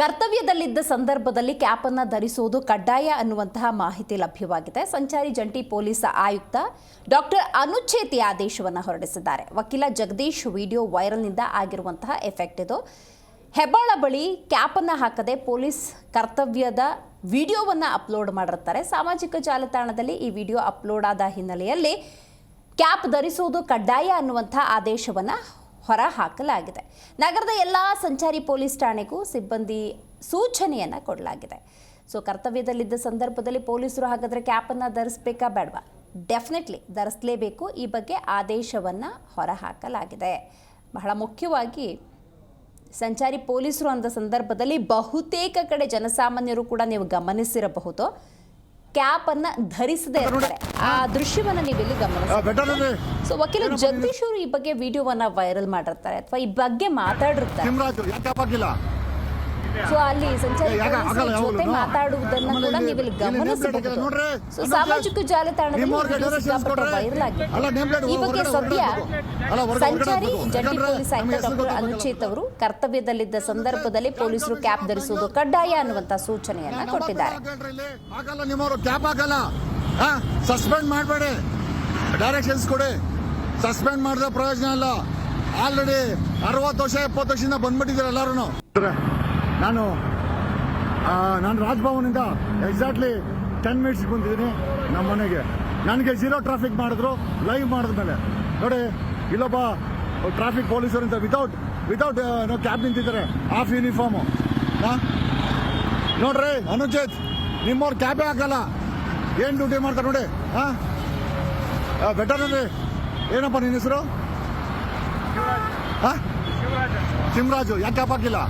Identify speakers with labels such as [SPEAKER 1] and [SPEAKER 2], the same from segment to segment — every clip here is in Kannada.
[SPEAKER 1] ಕರ್ತವ್ಯದಲ್ಲಿದ್ದ ಸಂದರ್ಭದಲ್ಲಿ ಕ್ಯಾಪ್ ಅನ್ನ ಧರಿಸುವುದು ಕಡ್ಡಾಯ ಅನ್ನುವಂತಹ ಮಾಹಿತಿ ಲಭ್ಯವಾಗಿದೆ. ಸಂಚಾರಿ ಜಂಟಿ ಪೊಲೀಸ್ ಆಯುಕ್ತ ಡಾಕ್ಟರ್ ಅನುಚ್ಛೇತಿ ಆದೇಶವನ್ನು ಹೊರಡಿಸಿದ್ದಾರೆ. ವಕೀಲ ಜಗದೀಶ್ ವಿಡಿಯೋ ವೈರಲ್ನಿಂದ ಆಗಿರುವಂತಹ ಎಫೆಕ್ಟ್ ಇದು. ಹೆಬ್ಬಾಳ ಬಳಿ ಕ್ಯಾಪ್ ಅನ್ನ ಹಾಕದೆ ಪೊಲೀಸ್ ಕರ್ತವ್ಯದ ವಿಡಿಯೋವನ್ನ ಅಪ್ಲೋಡ್ ಮಾಡಿರ್ತಾರೆ. ಸಾಮಾಜಿಕ ಜಾಲತಾಣದಲ್ಲಿ ಈ ವಿಡಿಯೋ ಅಪ್ಲೋಡ್ ಆದ ಹಿನ್ನೆಲೆಯಲ್ಲಿ ಕ್ಯಾಪ್ ಧರಿಸುವುದು ಕಡ್ಡಾಯ ಅನ್ನುವಂಥ ಆದೇಶವನ್ನು ಹೊರ ಹಾಕಲಾಗಿದೆ ನಗರದ ಎಲ್ಲ ಸಂಚಾರಿ ಪೊಲೀಸ್ ಠಾಣೆಗೂ ಸಿಬ್ಬಂದಿ ಸೂಚನೆಯನ್ನು ಕೊಡಲಾಗಿದೆ. ಸೊ, ಕರ್ತವ್ಯದಲ್ಲಿದ್ದ ಸಂದರ್ಭದಲ್ಲಿ ಪೊಲೀಸರು ಹಾಗಾದರೆ ಕ್ಯಾಪನ್ನು ಧರಿಸ್ಬೇಕಾ ಬೇಡವಾ? ಡೆಫಿನೆಟ್ಲಿ ಧರಿಸಲೇಬೇಕು. ಈ ಬಗ್ಗೆ ಆದೇಶವನ್ನು ಹೊರ ಹಾಕಲಾಗಿದೆ ಬಹಳ ಮುಖ್ಯವಾಗಿ ಸಂಚಾರಿ ಪೊಲೀಸರು ಅಂದ ಸಂದರ್ಭದಲ್ಲಿ ಬಹುತೇಕ ಕಡೆ ಜನಸಾಮಾನ್ಯರು ಕೂಡ ನೀವು ಗಮನಿಸಿರಬಹುದು. ಕ್ಯಾಪ್ ಅನ್ನ ಧರಿಸದೆ ಇರ್ತಾರೆ. ಆ ದೃಶ್ಯವನ್ನ ನೀವಿಲ್ಲಿ ಗಮನಿಸಿ ಸೊ ವಕೀಲ ಜಗದೀಶ್ ಅವರು ಈ ಬಗ್ಗೆ ವಿಡಿಯೋವನ್ನ ವೈರಲ್ ಮಾಡಿರ್ತಾರೆ ಅಥವಾ ಈ ಬಗ್ಗೆ ಮಾತಾಡಿರ್ತಾರೆ. ಸೊ ಅಲ್ಲಿ ಸಂಚಾರಿ ಪೊಲೀಸರ
[SPEAKER 2] ಆಗಲ್ಲ
[SPEAKER 1] ಜೊತೆ? ಮಾತಾಡುವುದನ್ನ ಕೂಡ ನೀವು
[SPEAKER 2] ಇಲ್ಲಿ
[SPEAKER 1] ಗಮನಿಸಬಹುದು ಸೊ ಸಾಮಾಜಿಕ ಜಾಲತಾಣದಲ್ಲಿ ಸಿಕ್ಕಾಪಟ್ಟೆ ವೈರಲ್ ಆಗಿದೆ ಈ ಬಗ್ಗೆ ಸದ್ಯ ಸಂಚಾರಿ ಜಂಟಿ ಪೊಲೀಸ್ ಆಯುಕ್ತ ಡಾಕ್ಟರ್ ಅನುಚಿತ್ ಅವರು ಕರ್ತವ್ಯದಲ್ಲಿದ್ದ ಸಂದರ್ಭದಲ್ಲಿ ಪೊಲೀಸರು ಕ್ಯಾಪ್ ಧರಿಸುವುದು ಕಡ್ಡಾಯ ಅನ್ನುವಂತ ಸೂಚನೆಯನ್ನ ಕೊಟ್ಟಿದ್ದಾರೆ.
[SPEAKER 2] ಹಾಕಲ್ಲ ನಿಮ್ಮವರು ಕ್ಯಾಪ್ ಹಾಕಲ್ಲ ಸಸ್ಪೆಂಡ್ ಮಾಡಬೇಡಿ. ಡೈರೆಕ್ಷನ್ಸ್ ಕೊಡಿ. ಸಸ್ಪೆಂಡ್ ಮಾಡಿದ್ರೆ ಪ್ರಯೋಜನ ಇಲ್ಲ. ಆಲ್ರೆಡಿ ಅರವತ್ತು ವರ್ಷ ಎಪ್ಪತ್ತು ವರ್ಷದಿಂದ ಬಂದ್ಬಿಟ್ಟಿದ್ದಾರೆ ಎಲ್ಲರೂ ನಾನು ನಾನು ರಾಜ್ಭವನಿಂದ ಎಕ್ಸಾಕ್ಟ್ಲಿ ಟೆನ್ ಮಿನಿಟ್ಸ್ ಬಂದಿದ್ದೀನಿ ನಮ್ಮ ಮನೆಗೆ. ನನಗೆ ಜೀರೋ ಟ್ರಾಫಿಕ್ ಮಾಡಿದ್ರು ಲೈವ್ ಮಾಡಿದ ಮೇಲೆ ನೋಡಿ ಇಲ್ಲೊಬ್ಬ ಟ್ರಾಫಿಕ್ ಪೊಲೀಸರಿಂದ ವಿತೌಟ್ ವಿತೌಟ್ ಕ್ಯಾಬ್ ನಿಂತಿದ್ದಾರೆ ಆಫ್ ಯೂನಿಫಾರ್ಮು ನೋಡ್ರಿ ಅನುಜಿತ್ ನಿಮ್ಮವ್ರು ಕ್ಯಾಬೇ ಹಾಕಲ್ಲ. ಏನು ಡ್ಯೂಟಿ ಮಾಡ್ತಾರೆ ನೋಡಿ ಹಾಂ? ಬೆಟರ್ ಅಲ್ಲಿ ಏನಪ್ಪ ನಿನ್ನ ಹೆಸರು? ಹಾಂ? ಸಿಮ್ರಾಜು ಯಾಕೆ ಕ್ಯಾಬ್ ಹಾಕಿಲ್ಲ?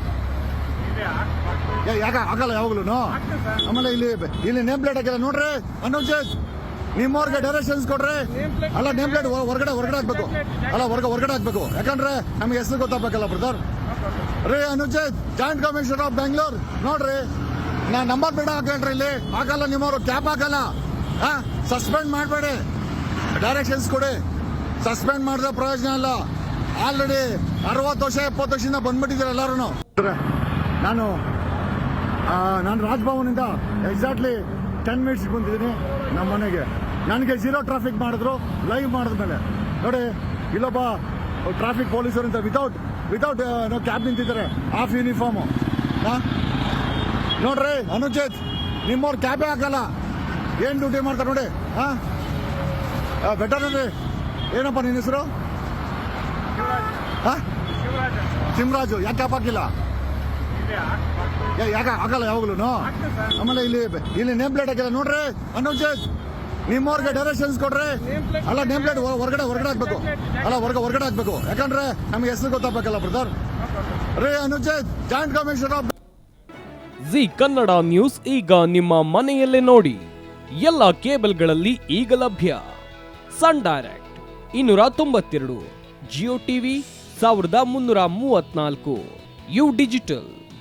[SPEAKER 2] ಯಾಕೆ? ಹಾಕಲ್ಲ ಯಾವಾಗ್ಲೂ ಆಮೇಲೆ ಇಲ್ಲಿ ಇಲ್ಲಿ ನೇಮ್ ಪ್ಲೇಟ್ ಹಾಕಿಲ್ಲ ನೋಡ್ರಿ ಅನುಚಿತ್ ನಿಮ್ಮವ್ರಿಗೆ ಡೈರೆಕ್ಷನ್ಸ್ ಕೊಡ್ರಿ. ಅಲ್ಲ ನೇಮ್ ಪ್ಲೇಟ್ ಹೊರಗಡೆ ಹೊರಗಡೆ ಹಾಕ್ಬೇಕು. ಅಲ್ಲ ಹೊರಗ ಹೊರಗಡೆ ಹಾಕ್ಬೇಕು. ಯಾಕಂದ್ರೆ ನಮ್ಗೆ ಹೆಸರು ಗೊತ್ತಾಗಬೇಕಲ್ಲ ಬ್ರದರ್ ರೀ Anucheth joint commissioner of Bengaluru ನೋಡ್ರಿ ನಾ ನಂಬರ್ ಬೇಡ ಹಾಕೊಂಡ್ರಿ ಇಲ್ಲಿ. ಹಾಕಲ್ಲ ನಿಮ್ಮವರು ಕ್ಯಾಪ್ ಹಾಕಲ್ಲ. ಹಾ ಸಸ್ಪೆಂಡ್ ಮಾಡಬೇಡಿ. ಡೈರೆಕ್ಷನ್ಸ್ ಕೊಡಿ. ಸಸ್ಪೆಂಡ್ ಮಾಡಿದ್ರೆ ಪ್ರಯೋಜನ ಇಲ್ಲ. ಆಲ್ರೆಡಿ ಅರವತ್ತು ವರ್ಷ ಎಪ್ಪತ್ತು ವರ್ಷದಿಂದ ಬಂದ್ಬಿಟ್ಟಿದ್ದೀರ ಎಲ್ಲರೂ ನಾನು ನಾನು ರಾಜ್ಭವನಿಂದ ಎಕ್ಸಾಕ್ಟ್ಲಿ ಟೆನ್ ಮಿನಿಟ್ಸ್ ಬಂದಿದ್ದೀನಿ ನಮ್ಮ ಮನೆಗೆ. ನನಗೆ ಜೀರೋ ಟ್ರಾಫಿಕ್ ಮಾಡಿದ್ರು ಲೈವ್ ಮಾಡಿದ ಮೇಲೆ ನೋಡಿ ಇಲ್ಲೊಬ್ಬ ಟ್ರಾಫಿಕ್ ಪೊಲೀಸರಿಂದ ವಿತೌಟ್ ವಿತೌಟ್ ಕ್ಯಾಬ್ ನಿಂತಿದ್ದಾರೆ ಆಫ್ ಯೂನಿಫಾರ್ಮು ನೋಡ್ರಿ ಅನುಚಿತ್ ನಿಮ್ಮವ್ರು ಕ್ಯಾಬೇ ಹಾಕಲ್ಲ. ಏನು ಡ್ಯೂಟಿ ಮಾಡ್ತಾರೆ ನೋಡಿ ಹಾಂ? ಬೆಟರ್ ಅಂದ್ರಿ ಏನಪ್ಪ ನಿನ್ನ ಹೆಸರು? ಹಾಂ? ಸಿಮರಾಜು ಯಾಕೆ ಕ್ಯಾಬ್ ಹಾಕಿಲ್ಲ? ಯಾಕೆ? ಯಾವಾಗಲೂ ಯಾವಾಗ್ಲೂ ಆಮೇಲೆ ಇಲ್ಲಿ ಇಲ್ಲಿ ನೇಮ್ ಪ್ಲೇಟ್ ಹಾಕಿಲ್ಲ, ನೋಡ್ರಿ. ಅನುಚಿತ್ ನಿಮ್ಮವ್ರಿಗೆ ಡೈರೆಕ್ಷನ್ಸ್ ಕೊಡ್ರಿ. ಅಲ್ಲ ನೇಮ್ ಪ್ಲೇಟ್ ಹೊರಗಡೆ ಹೊರಗಡೆ ಹಾಕ್ಬೇಕು. ಅಲ್ಲ, ಹೊರಗೆ ಹೊರಗಡೆ ಹಾಕ್ಬೇಕು. ಯಾಕಂದ್ರೆ ನಮ್ಗೆ ಹೆಸರು ಗೊತ್ತಾಗಬೇಕಲ್ಲ ಬ್ರದರ್ ರೇ Anucheth joint commissioner of
[SPEAKER 3] G Kannada news ಈಗ ನಿಮ್ಮ ಮನೆಯಲ್ಲೇ ನೋಡಿ. ಎಲ್ಲ ಕೇಬಲ್ಗಳಲ್ಲಿ ಈಗ ಲಭ್ಯ. ಸನ್ ಡೈರೆಕ್ಟ್, ಇನ್ನೂರ ತೊಂಬತ್ತೆರಡು, ಜಿಯೋ ಟಿವಿ ಸಾವಿರದ ಮುನ್ನೂರ ಮೂವತ್ನಾಲ್ಕು ಯು ಡಿಜಿಟಲ್.